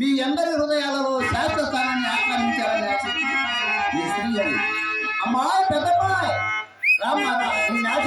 మీ అందరి హృదయాలలో శాశ్వత స్థానాన్ని ఆక్రమించాలని ఈ స్త్రీ అని. అమ్మాయి పెద్దమ్మాయి. నీ ఆశ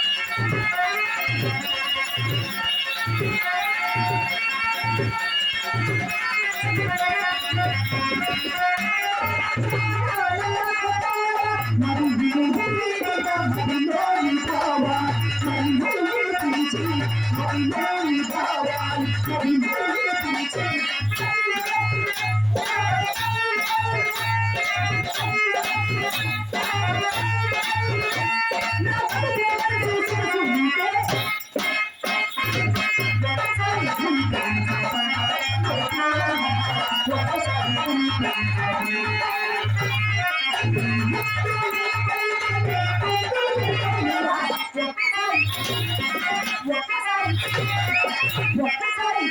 చంద్రతారాది ఒక్కసారి